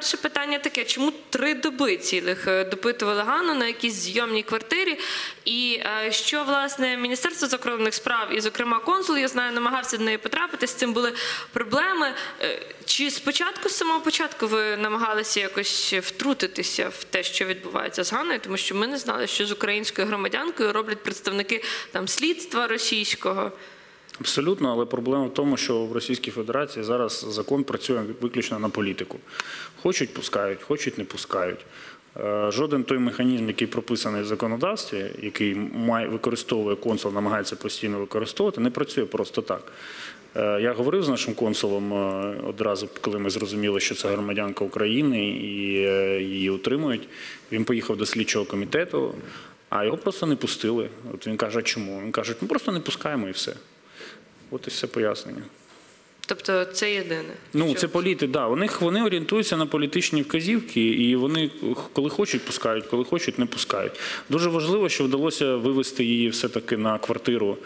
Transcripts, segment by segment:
перше питання таке: чому три доби цілих е, допитували Ганну на якійсь зйомній квартирі? І е, що власне Міністерство закордонних справ і, зокрема, консул, я знаю, намагався до неї потрапити. З цим були проблеми. Е, Чи спочатку, з самого початку, ви намагалися якось втрутитися в те, що відбувається з Ганною, тому що ми не знали, що з українською громадянкою роблять представники там слідства російського. Абсолютно, але проблема в тому, що в Російській Федерації зараз закон працює виключно на політику. Хочуть пускають, хочуть не пускають. Е, Жоден той механізм, який прописаний в законодавстві, який має використовує консул, намагається постійно використовувати, не працює просто так. Е, Я говорив з нашим консулом е, одразу, коли ми зрозуміли, що це громадянка України і її утримують. Він поїхав до слідчого комітету, а його просто не пустили. От він каже, чому? Він каже, ми просто не пускаємо і все. От і все пояснення. Тобто це єдине. Ну, це політи, да. Вони, вони орієнтуються на політичні вказівки, і вони коли хочуть, пускають, коли хочуть, не пускають. Дуже важливо, що вдалося вивести її все-таки на квартиру,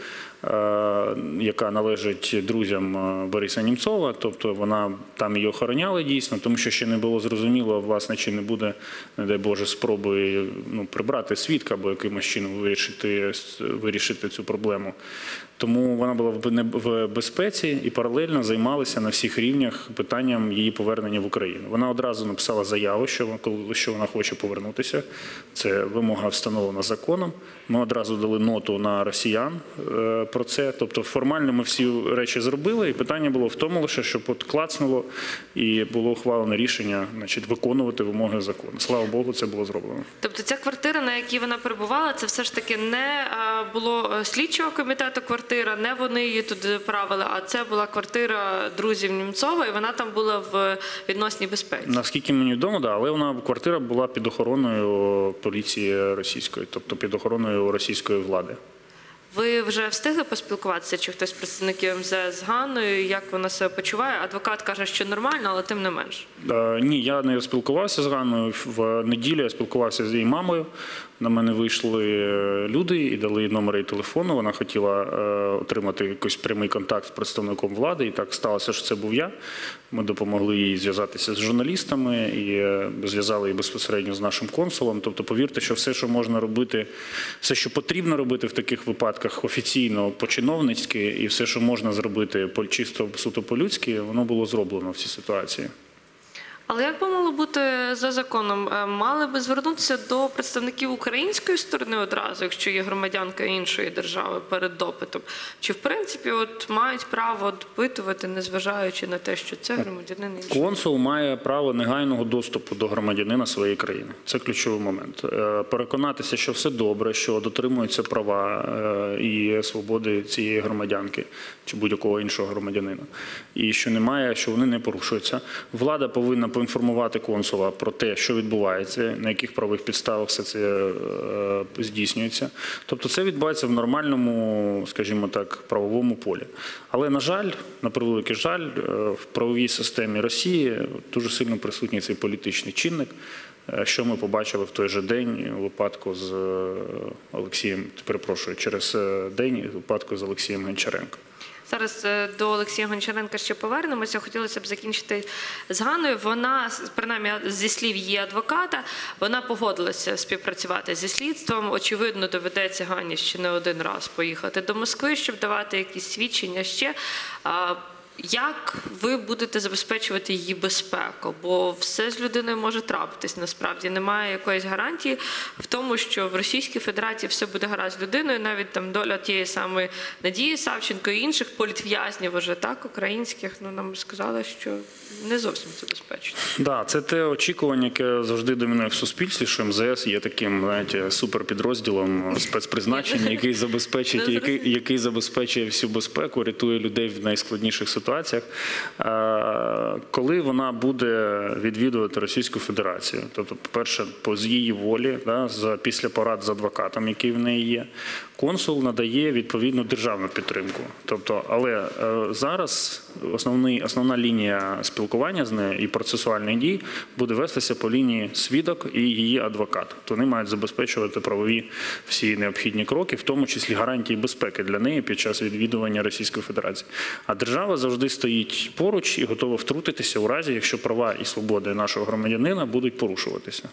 яка належить друзям е, Бориса Німцова. Тобто вона там її охороняли дійсно, тому що ще не було зрозуміло, власне, чи не буде, не дай Боже, спроби ну, прибрати свідка або якимось чином вирішити, вирішити цю проблему. Тому вона була в безпеці і паралельно займалася на всіх рівнях питанням її повернення в Україну. Вона одразу написала заяву, що вона, що вона хоче повернутися. Це вимога встановлена законом. Ми одразу дали ноту на росіян е, про це. Тобто, формально ми всі речі зробили, і питання було в тому лише, щоб от клацнуло і було ухвалене рішення, значить, виконувати вимоги закону. Слава Богу, це було зроблено. Тобто ця квартира, на якій вона перебувала, це все ж таки не було е, слідчого комітету квартира, не вони її туди правили, а це була квартира друзів Німцова, і вона там була в відносній безпеці. Наскільки мені відомо, да, але вона квартира була під охороною поліції російської, тобто під охороною російської влади. Ви вже встигли поспілкуватися, чи хтось з представників МЗС з Ганною, як вона себе почуває? Адвокат каже, що нормально, але тим не менш. Е, ні, я не спілкувався з Ганною. В неділю я спілкувався з її мамою. На мене вийшли е, люди і дали їй номер її телефону. Вона хотіла е, отримати якийсь прямий контакт з представником влади. І так сталося, що це був я. Ми допомогли їй зв'язатися з журналістами і е, зв'язали її безпосередньо з нашим консулом. Тобто, повірте, що все, що можна робити, все, що потрібно робити в таких випадках офіційно, по-чиновницьки, і все, що можна зробити по чисто суто по-людськи, воно було зроблено в цій ситуації. Але як би мало бути за законом? Е, Мали би звернутися до представників української сторони одразу, якщо є громадянка іншої держави перед допитом? Чи в принципі от мають право допитувати, незважаючи на те, що це громадянин іншої? Консул має право негайного доступу до громадянина своєї країни. Це ключовий момент. Е, Переконатися, що все добре, що дотримуються права е, і свободи цієї громадянки чи будь-якого іншого громадянина, і що немає, що вони не порушуються. Влада повинна поінформувати консула про те, що відбувається, на яких правових підставах все це е, здійснюється. Тобто, це відбувається в нормальному, скажімо так, правовому полі. Але на жаль, на превеликий жаль, е, в правовій системі Росії дуже сильно присутній цей політичний чинник. е, Що ми побачили в той же день випадку з Олексієм, перепрошую, через день випадку з Олексієм Гончаренко. Зараз е, до Олексія Гончаренка ще повернемося. Хотілося б закінчити з Ганою. Вона, принаймні, зі слів її адвоката, вона погодилася співпрацювати зі слідством. Очевидно, доведеться Гані ще не один раз поїхати до Москви, щоб давати якісь свідчення ще. Як ви будете забезпечувати її безпеку? Бо все з людиною може трапитись. Насправді немає якоїсь гарантії в тому, що в Російській Федерації все буде гаразд з людиною, навіть там доля тієї самої Надії Савченко і інших політв'язнів, уже так українських. Ну нам сказали, що не зовсім це безпечно. Да, це те очікування, яке завжди домінує в суспільстві, що МЗС є таким, знаєте, суперпідрозділом спецпризначення, який забезпечить, який, який забезпечує всю безпеку, рятує людей в найскладніших ситуаціях. Е, Коли вона буде відвідувати Російську Федерацію, тобто, по-перше, по її волі, да, з після порад з адвокатом, який в неї є, консул надає відповідну державну підтримку. Тобто, але е, зараз основний, основна лінія спілкування з нею і процесуальних дій буде вестися по лінії свідок і її адвокат. Вони мають забезпечувати правові всі необхідні кроки, в тому числі гарантії безпеки для неї під час відвідування Російської Федерації. А держава завжди стоїть поруч і готова втрутитися у разі, якщо права і свободи нашого громадянина будуть порушуватися.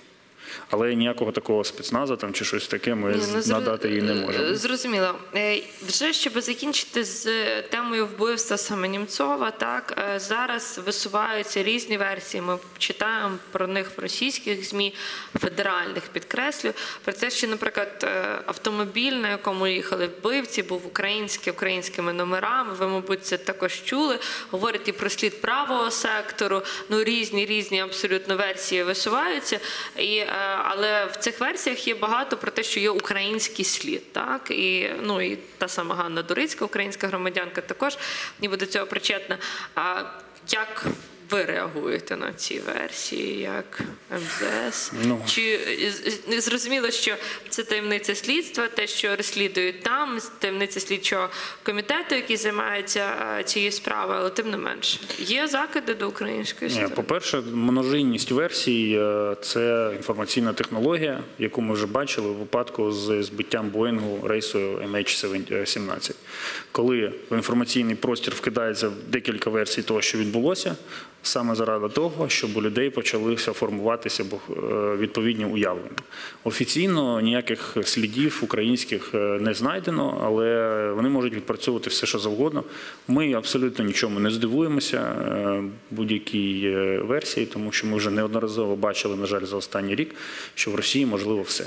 Але ніякого такого спецназу там чи щось таке ми Ні, ну, надати їй не можемо. Зрозуміло. Е, Вже щоб закінчити з темою вбивства саме Німцова, так е, зараз висуваються різні версії. Ми читаємо про них в російських змі федеральних підкреслю. Про те, що, наприклад, е, автомобіль, на якому їхали вбивці, був український українськими номерами. Ви, мабуть, це також чули. Говорять і про слід правого сектору. Ну різні різні абсолютно версії висуваються. І, е, але в цих версіях є багато про те, що є український слід. Так і ну і та сама Ганна Дурицька, українська громадянка, також ніби до цього причетна. А як ви реагуєте на ці версії, як МЗС? Ну. Чи з- з- зрозуміло, що це таємниця слідства, те, що розслідують там, таємниця слідчого комітету, який займається е, цією справою, але тим не менше є закиди до української Ні, сторони. по-перше, множинність версій е, це інформаційна технологія, яку ми вже бачили в випадку з збиттям Боїнгу рейсу MH17. Коли в інформаційний простір вкидається декілька версій того, що відбулося, саме заради того, щоб у людей почалися формуватися е, відповідні уявлення. Офіційно ніяких слідів українських е, не знайдено, але вони можуть відпрацьовувати все, що завгодно. Ми абсолютно нічому не здивуємося е, будь-якій версії, тому що ми вже неодноразово бачили, на жаль, за останній рік, що в Росії можливо все.